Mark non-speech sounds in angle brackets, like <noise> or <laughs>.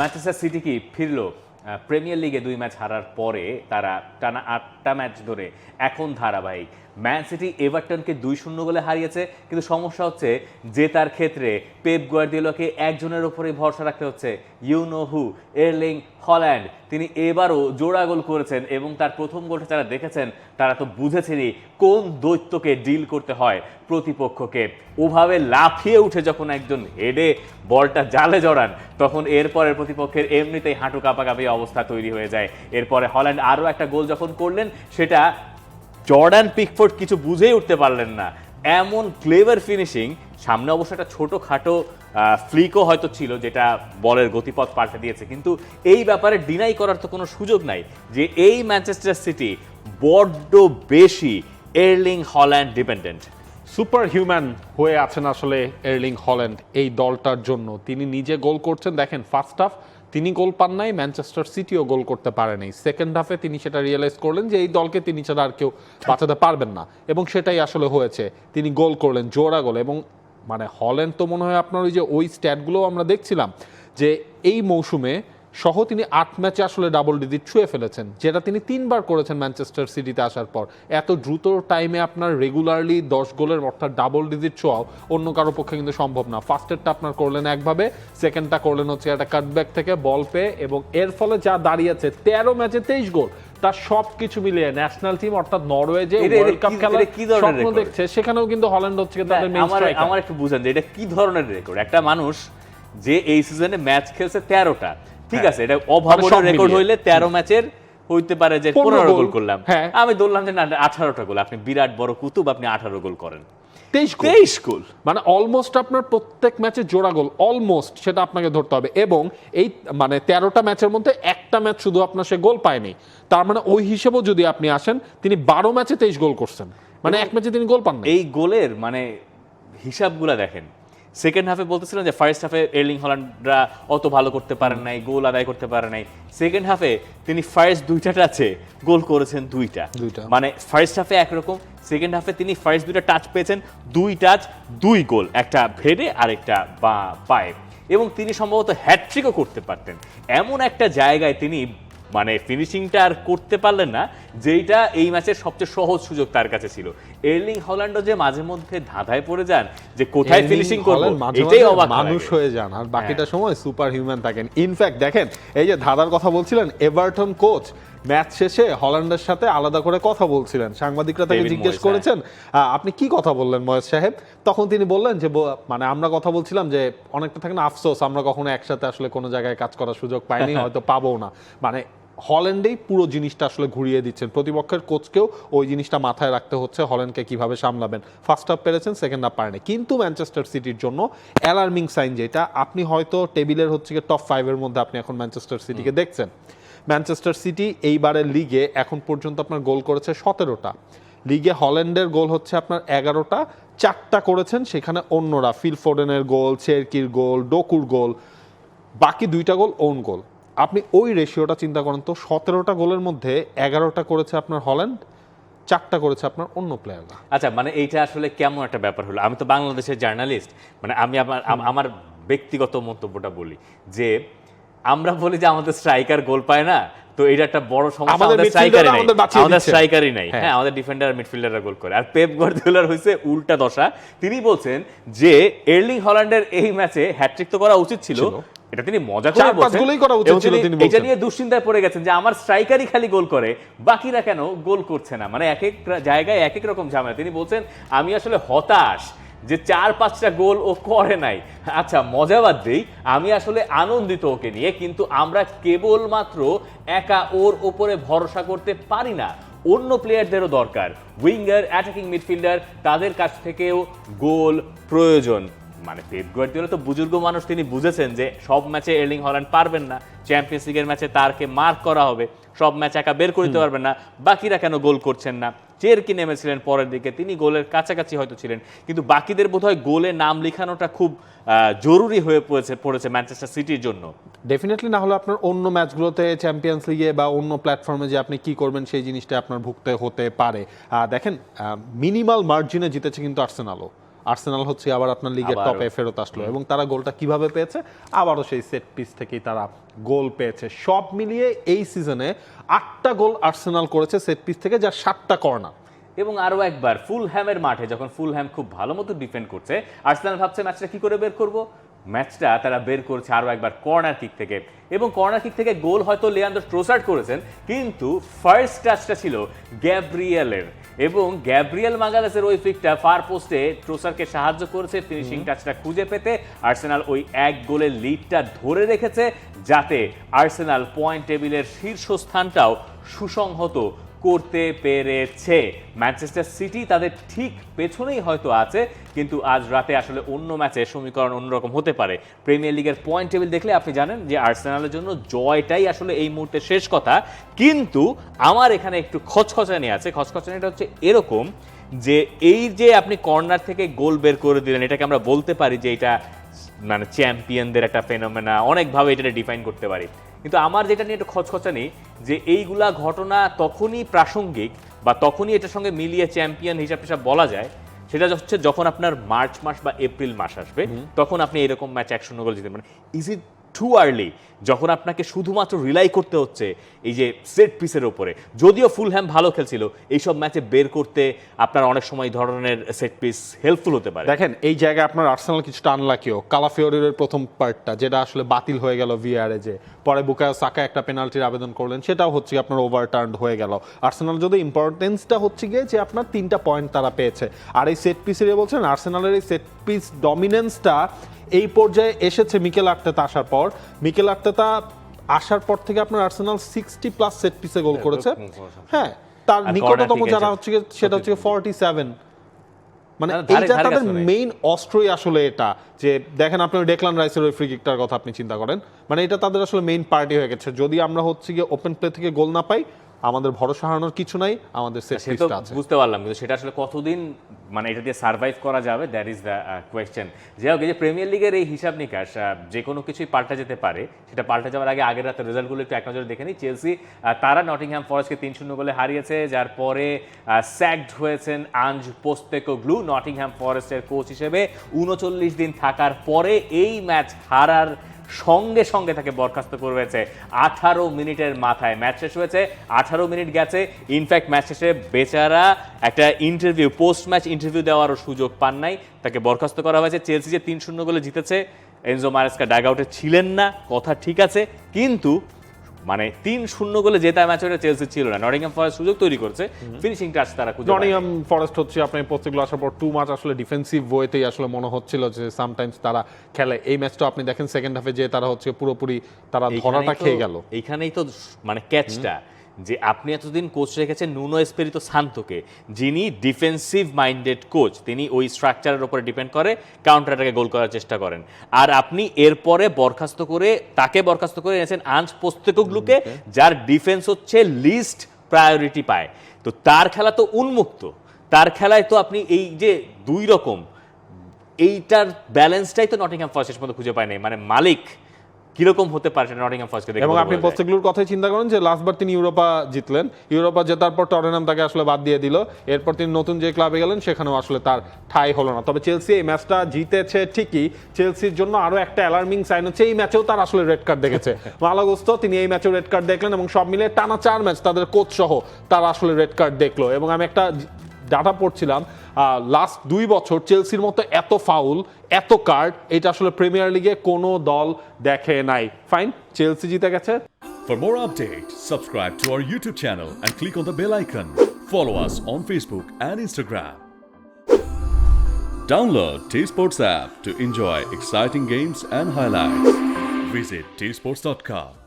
Manchester city কি ফিরলো? Premier লিগে দুই ম্যাচ হারার পরে তারা টানা আটটা ম্যাচ ধরে এখন ধারাবাহিক। ম্যান সিটি এভারটনকে দুই শূন্য গোলে হারিয়েছে, কিন্তু সমস্যা হচ্ছে যে তার ক্ষেত্রে পেপ গুয়ার্দিওলাকে একজনের উপরে ভরসা রাখতে হচ্ছে। You know who Erling Haaland তিনি এবারও জোড়া গোল করেছেন এবং তার প্রথম গোলটা যারা দেখেছেন, তারা তো বুঝেছেনই কোন দৈত্যকে ডিল করতে হয় প্রতিপক্ষকে। ওভাবে লাফিয়ে উঠে যখন একজন হেডে বলটা জালে জড়ান, তখন এরপরের প্রতিপক্ষের এমনিতেই হাঁটু কাঁপাকাঁপি অবস্থা তৈরি হয়ে যায়। এরপরে হল্যান্ড আরও একটা গোল যখন করলেন, সেটা জর্ডান পিকফোর্ড কিছু বুঝেই উঠতে পারলেন না। এমন ক্লেভার ফিনিশিং, সামনে অবশ্য একটা ছোটোখাটো ফ্লিকও হয়তো ছিল, যেটা বলের গতিপথ পাল্টে দিয়েছে। কিন্তু এই ব্যাপারে ডিনাই করার তো কোনো সুযোগ নাই যে এই ম্যানচেস্টার সিটি বড্ড বেশি Erling Haaland dependent super human হয়ে আছেন আসলে এর্লিং হল্যান্ড এই দলটার জন্য। তিনি নিজে গোল করছেন। দেখেন ফার্স্ট হাফ তিনি গোল পান নাই ম্যানচেস্টার সিটিও গোল করতে পারেনি সেকেন্ড হাফে তিনি সেটা রিয়েলাইজ করলেন যে এই দলকে তিনি ছাড়া আর কেউ বাঁচাতে পারবেন না। এবং সেটাই আসলে হয়েছে, তিনি গোল করলেন, জোড়া গোল। এবং মানে হল্যান্ড তো মনে হয় আপনার ওই যে ওই স্ট্যাটগুলো আমরা দেখছিলাম যে এই মৌসুমে সহ তিনি আট ম্যাচে আসলে ডাবল ডিজিট ছুঁয়ে ফেলেছেন যেটা তিনি তিনবার করেছেন ম্যানচেস্টার সিটিতে আসার পর। এত দ্রুত টাইমে আপনার রেগুলারলি দশ গোলের অর্থাৎ ডাবল ডিজিট ছোঁয়াও অন্য কারও পক্ষে কিন্তু সম্ভব না। ফার্স্টেরটা আপনার করলেন একভাবে সেকেন্ডটা করলেন হচ্ছে একটা কাটব্যাক থেকে বল পেয়ে এবং এর ফলে যা দাঁড়িয়েছে তেরো ম্যাচে তেইশ গোল তার সব কিছু মিলিয়ে ন্যাশনাল টিম অর্থাৎ নরওয়ে যে ওয়ার্ল্ড কাপ কি- খেলার কি ধরনের স্বপ্ন দেখছে সেখানেও কিন্তু হল্যান্ড হচ্ছে তাদের মেইন আমার আমার একটু বুঝেন যে এটা কি ধরনের রেকর্ড একটা মানুষ যে এই সিজনে ম্যাচ খেলছে তেরোটা ঠিক আছে এটা অভাবনীয় হ্যাঁ। রেকর্ড হইলে তেরো ম্যাচের হইতে পারে যে 15 পনেরো গোল। করলাম। হ্যাঁ। আমি ধরলাম যে না আঠারোটা গোল। আপনি বিরাট বড় কুতুব আপনি আঠারো গোল করেন। তেইশ গোল। মানে অলমোস্ট আপনার প্রত্যেক ম্যাচে জোড়া গোল অলমোস্ট সেটা আপনাকে ধরতে হবে। এবং এই মানে তেরোটা ম্যাচের মধ্যে একটা ম্যাচ শুধু আপনার সে গোল পায়নি। তার মানে ওই হিসেবেও যদি আপনি আসেন তিনি বারো ম্যাচে তেইশ গোল করছেন। মানে এক ম্যাচে তিনি গোল পান এই গোলের মানে হিসাবগুলা দেখেন। সেকেন্ড হাফে বলতেছিলেন যে ফার্স্ট হাফে এর্লিং হল্যান্ডরা অত ভালো করতে পারেন নাই গোল আদায় করতে পারে নাই। সেকেন্ড হাফে তিনি ফার্স্ট দুইটা টাচে গোল করেছেন দুইটা। দুইটা। মানে ফার্স্ট হাফে একরকম সেকেন্ড হাফে তিনি ফার্স্ট দুইটা টাচ পেয়েছেন দুই টাচ দুই গোল একটা ভেড়ে আর একটা বা পায়ে। এবং তিনি সম্ভবত হ্যাট্রিকও করতে পারতেন। এমন একটা জায়গায় তিনি মানে ফিনিশিংটা আর করতে পারলেন না যেইটা এই ম্যাচের সবচেয়ে সহজ সুযোগ তার কাছে ছিল। এর্লিং হল্যান্ডও যে মাঝে মধ্যে ধাঁধায় পড়ে যান যে কোথায় ফিনিশিং করব এটাই অবাক মানুষ হয়ে যান আর বাকিটা সময় সুপার হিউম্যান থাকেন ইনফ্যাক্ট দেখেন এই যে ধাঁধার কথা বলছিলেন এভারটন কোচ ম্যাচ শেষে হল্যান্ডের সাথে আলাদা করে কথা বলছিলেন। সাংবাদিকরা তাকে জিজ্ঞেস করেছেন আহ, আপনি কি কথা বললেন ময়েস সাহেব? তখন তিনি বললেন যে মানে আমরা কথা বলছিলাম যে অনেকটা থাকে না আফসোস আমরা কখনো একসাথে আসলে কোনো জায়গায় কাজ করার সুযোগ পাইনি <laughs> হয়তো পাবো না। মানে হল্যান্ডেই পুরো জিনিসটা আসলে ঘুরিয়ে দিচ্ছেন। প্রতিপক্ষের কোচকেও ওই জিনিসটা মাথায় রাখতে হচ্ছে হল্যান্ডকে কীভাবে সামলাবেন। ফার্স্ট হাফ পেরেছেন সেকেন্ড হাফ পারেনি। কিন্তু ম্যানচেস্টার সিটির জন্য অ্যালার্মিং সাইন যেটা আপনি হয়তো টেবিলের হচ্ছে গিয়ে টপ ফাইভের মধ্যে আপনি এখন ম্যানচেস্টার সিটিকে দেখছেন। ম্যানচেস্টার সিটি এইবারের লিগে এখন পর্যন্ত আপনার গোল করেছে সতেরোটা। লিগে হল্যান্ডের গোল হচ্ছে আপনার এগারোটা চারটা করেছেন সেখানে অন্যরা। ফিল ফোডেনের গোল চেরকির গোল ডোকুর গোল বাকি দুইটা গোল ওন গোল। আপনি ওই রেশিওটা চিন্তা করেন তো সতেরোটা গোলের মধ্যে এগারোটা করেছে আপনার হল্যান্ড চারটা করেছে আপনার অন্য প্লেয়াররা আচ্ছা মানে এইটা আসলে কেমন একটা ব্যাপার হলো? আমি তো বাংলাদেশের জার্নালিস্ট মানে আমি আমার আমার ব্যক্তিগত মন্তব্যটা বলি যে আমরা বলি যে আমাদের স্ট্রাইকার গোল পায় না তো এটা একটা বড় সমস্যা আমাদের স্ট্রাইকারই নাই। আমাদের। স্ট্রাইকারই নাই। হ্যাঁ। হ্যাঁ আমাদের ডিফেন্ডার মিডফিল্ডাররা গোল করে। আর পেপ গার্দিওলার হইছে উল্টা দশা। তিনি বলছেন যে এর্লিং হল্যান্ডের এই ম্যাচে হ্যাট্রিক তো করা উচিত ছিল। এটা তিনি মজা করে বলছেন গোলই করা উচিত ছিল তিনি এটা নিয়ে দুশ্চিন্তায় পড়ে গেছেন যে আমার স্ট্রাইকারই খালি গোল করে বাকিরা কেন গোল করছে না? মানে এক এক জায়গায় এক এক রকম ঝামেলা। তিনি বলছেন আমি আসলে হতাশ যে চার পাঁচটা গোল ও করে নাই। আচ্ছা মজা বাদ দেই আমি আসলে আনন্দিত ওকে নিয়ে কিন্তু আমরা কেবলমাত্র একা ওর ওপরে ভরসা করতে পারি না। অন্য প্লেয়ারদেরও দরকার। উইঙ্গার অ্যাটাকিং মিডফিল্ডার তাদের কাছ থেকেও গোল প্রয়োজন। মানে পেপ গার্দিওলা তো বুজুর্গ মানুষ তিনি বুঝেছেন যে সব ম্যাচে এর্লিং হল্যান্ড পারবেন না। চ্যাম্পিয়ন্স লিগের ম্যাচে তারকে মার্ক করা হবে সব ম্যাচ একা বের করতে পারবেন না বাকিরা কেন গোল করছেন না? চেরকি নেমেছিলেন পরের দিকে তিনি গোলের কাছাকাছি হয়তো ছিলেন কিন্তু বাকিদের বোধহয় গোলে নাম লেখানোটা খুব জরুরি হয়ে পড়েছে পড়েছে ম্যানচেস্টার সিটির জন্য। ডেফিনেটলি না হলে আপনার অন্য ম্যাচগুলোতে চ্যাম্পিয়ন্স লিগে বা অন্য প্ল্যাটফর্মে যে আপনি কি করবেন সেই জিনিসটা আপনার ভুগতে হতে পারে। দেখেন মিনিমাল মার্জিনে জিতেছে কিন্তু আর্সেনালও আর্সেনাল হচ্ছে আবার আপনার লিগের টপে ফেরত আসলো। এবং তারা গোলটা কীভাবে পেয়েছে? আবারও সেই সেট পিস থেকেই তারা গোল পেয়েছে। সব মিলিয়ে এই সিজনে আটটা গোল আর্সেনাল করেছে সেট পিস থেকে যার সাতটা কর্নার এবং আরও একবার ফুল হ্যামের মাঠে যখন ফুলহ্যাম খুব ভালো মতো ডিফেন্ড করছে আর্সেনাল ভাবছে ম্যাচটা কি করে বের করব? ম্যাচটা তারা বের করছে আরও একবার কর্নার কিক থেকে। এবং কর্নার কিক থেকে গোল হয়তো লিয়ান্ডো ট্রোসার্ড করেছেন কিন্তু ফার্স্ট টাচটা ছিল গ্যাব্রিয়েলের। এবং গ্যাব্রিয়েল মাগালেসের ওই ফিকটা ফার পোস্টে ট্রোসারকে সাহায্য করেছে ফিনিশিং টাচটা খুঁজে পেতে। আর্সেনাল ওই এক গোলের লিডটা ধরে রেখেছে যাতে আর্সেনাল পয়েন্ট টেবিলের শীর্ষস্থানটাও সুসংহত করতে পেরেছে। ম্যানচেস্টার সিটি তাদের ঠিক পেছনেই হয়তো আছে, কিন্তু আজ রাতে আসলে অন্য ম্যাচে সমীকরণ অন্যরকম হতে পারে। প্রিমিয়ার লিগের পয়েন্ট টেবিল দেখলে আপনি জানেন যে আর্সেনালের জন্য জয়টাই আসলে এই মুহূর্তে শেষ কথা। কিন্তু আমার এখানে একটু খচখচানি আছে। খচখচানিটা হচ্ছে এরকম যে এই যে আপনি কর্নার থেকে গোল বের করে দিলেন, এটাকে আমরা বলতে পারি যে এটা মানে চ্যাম্পিয়নদের একটা ফেনোমেনা অনেকভাবে এটা ডিফাইন করতে পারি। কিন্তু আমার যেটা নিয়ে একটু খচখচানি যে এইগুলা ঘটনা তখনই প্রাসঙ্গিক বা তখনই এটার সঙ্গে মিলিয়ে চ্যাম্পিয়ন হিসাব হিসাব বলা যায় সেটা হচ্ছে যখন আপনার মার্চ মাস বা এপ্রিল মাস আসবে তখন আপনি এরকম ম্যাচ একশো গোল জিতে মানে ইজ ইট টু আর্লি যখন আপনাকে শুধুমাত্র রিলাই করতে হচ্ছে এই যে সেট পিসের ওপরে যদিও ফুল ফুলহ্যাম ভালো খেলছিল, এইসব ম্যাচে বের করতে আপনার অনেক সময় ধরনের সেট পিস হেল্পফুল হতে পারে। দেখেন, এই জায়গায় আপনার আর্সেনাল কিছুটা আনলাকিও কালাফিওরের প্রথম পার্টটা যেটা আসলে বাতিল হয়ে গেল ভিআরে যে। পরে বুকায়ো সাকা একটা পেনাল্টির আবেদন করলেন, সেটাও হচ্ছে আপনার ওভারটার্ন হয়ে গেল। আর্সেনাল যদি ইম্পর্টেন্সটা হচ্ছে গিয়ে যে আপনার তিনটা পয়েন্ট তারা পেয়েছে। আর এই সেট পিসের বলছেন আর্সেনালের এই সেট পিস ডমিনেন্সটা এই পর্যায়ে এসেছে মিকেল আর্তেতা আসার পর। মিকেল আর্তেতা আসার পর থেকে আপনার আর্সেনাল সিক্সটি প্লাস সেট পিসে গোল করেছে। হ্যাঁ তার নিকটতম যারা হচ্ছে সেটা হচ্ছে ফর্টি সেভেন মানে এইটা তাদের মেইন অস্ত্রই আসলে এটা যে দেখেন আপনি ডেকলান রাইসের ওই ফ্রি কিকটার কথা আপনি চিন্তা করেন। মানে এটা তাদের আসলে মেইন পার্টি হয়ে গেছে। যদি আমরা হচ্ছে গিয়ে ওপেন প্লে থেকে গোল না পাই আমাদের ভরসা হারানোর কিছু নাই আমাদের সেট পিসটা আছে। বুঝতে পারলাম কিন্তু সেটা আসলে কতদিন মানে এটা দিয়ে সার্ভাইভ করা যাবে দ্যাট ইজ দ্য কোয়েশ্চেন যে হোক যে প্রিমিয়ার লিগের এই হিসাব নিকাশ যে কোনো কিছুই পাল্টা যেতে পারে সেটা পাল্টা যাওয়ার আগে আগের রাতের রেজাল্টগুলো একটু এক নজরে দেখে নিই। চেলসি তারা নটিংহ্যাম ফরেস্টকে তিন শূন্য গোলে হারিয়েছে যার পরে স্যাকড হয়েছেন আঞ্জ পোস্তেকোগ্লু নটিংহ্যাম ফরেস্টের কোচ হিসেবে। উনচল্লিশ দিন থাকার পরে এই ম্যাচ হারার সঙ্গে সঙ্গে তাকে বরখাস্ত করেছে। আঠারো মিনিটের মাথায় ম্যাচ শেষ হয়েছে। আঠারো মিনিট গেছে। ইনফ্যাক্ট ম্যাচ শেষে বেচারা একটা ইন্টারভিউ পোস্ট ম্যাচ ইন্টারভিউ দেওয়ারও সুযোগ পান নাই। তাকে বরখাস্ত করা হয়েছে। চেলসি যে তিন শূন্য গোলে জিতেছে এনজো মারেসকা ডাগ আউটে ছিলেন না। কথা ঠিক আছে। কিন্তু মানে তিন শূন্য গোলে জেতা ম্যাচ ওটা চেলসি ছিল না। নটিংহাম ফরেস্ট সুযোগ তৈরি করছে। ফিনিশিং টাচ তারা খুঁজে নটিংহাম ফরেস্ট হচ্ছে আপনার প্রত্যেকগুলো আসার পর টু মাচ আসলে ডিফেন্সিভ ওয়েতেই আসলে মনে হচ্ছিল যে সামটাইমস তারা খেলে। এই ম্যাচটা আপনি দেখেন সেকেন্ড হাফে যে তারা হচ্ছে পুরোপুরি তারা ধরাটা খেয়ে গেল। এইখানেই তো মানে ক্যাচটা যে আপনি এতদিন কোচ রেখেছেন নুনো এসপেরিতো শান্তকে যিনি ডিফেন্সিভ মাইন্ডেড কোচ তিনি ওই স্ট্রাকচারের উপরে ডিপেন্ড করে কাউন্টারটাকে গোল করার চেষ্টা করেন। আর আপনি এরপরে বরখাস্ত করে তাকে বরখাস্ত করে এনেছেন আঞ্চ পোস্তেকোগ্লুকে যার ডিফেন্স হচ্ছে লিস্ট প্রায়োরিটি পায়। তো তার খেলা তো উন্মুক্ত। তার খেলায় তো আপনি এই যে দুই রকম এইটার ব্যালেন্সটাই তো নটিংহ্যাম ফরেস্ট শেষ পর্যন্ত খুঁজে নাই। মানে মালিক কীরকম হতে পারে সেটা নটিংহ্যাম ফরেস্টকে দেখে এবং আপনি। পোস্টেগুলোর কথাই চিন্তা করেন যে লাস্টবার তিনি ইউরোপা জিতলেন। ইউরোপা জেতার পর টরেনাম তাকে আসলে বাদ দিয়ে দিল। এরপর তিনি নতুন যে ক্লাবে গেলেন সেখানেও আসলে তার ঠাই হলো না। তবে চেলসি এই ম্যাচটা জিতেছে ঠিকই। চেলসির জন্য আরও একটা অ্যালার্মিং সাইন হচ্ছে এই ম্যাচেও তার আসলে রেড কার্ড দেখেছে। <laughs> মালাগোস্ত তিনি এই ম্যাচেও রেড কার্ড দেখলেন এবং সব মিলে টানা চার ম্যাচ তাদের কোচ সহ তারা আসলে রেড কার্ড দেখল। এবং আমি একটা ডাটা পড়ছিলাম লাস্ট দুই বছর চেলসির মতো এত ফাউল এত কার্ড এটা আসলে প্রিমিয়ার লিগে কোনো দল দেখে নাই ফাইন চেলসি জিতে গেছে For more updates, subscribe to our YouTube channel and click on the bell icon. Follow us on Facebook and Instagram. Download T Sports app to enjoy exciting games and highlights. Visit tsports.com.